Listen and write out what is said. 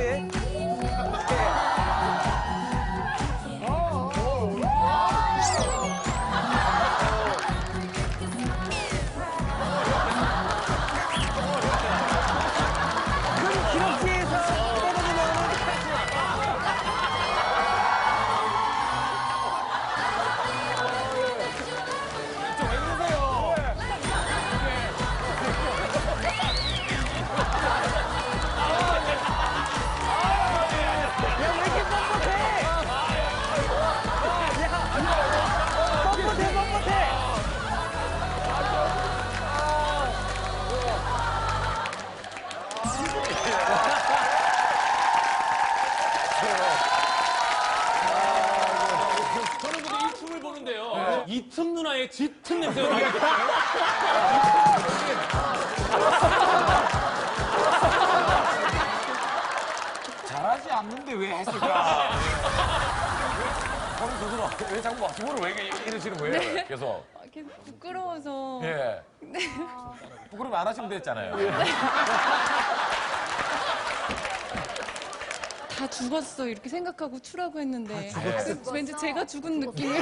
云 저는 근데 이 춤을 보는데요. 이 틈 누나의 짙은 냄새가 됐어요. 잘하지 않는데 왜 했을까? 저는 스스로 왜 자꾸 막 주문을 왜 이렇게 이러시는 거예요? 계속. 아, 계속 부끄러워서 예. 부끄러움 안 하시면 됐잖아요. 다 죽었어. 이렇게 생각하고 추라고 했는데 그 왠지 제가 죽은 느낌이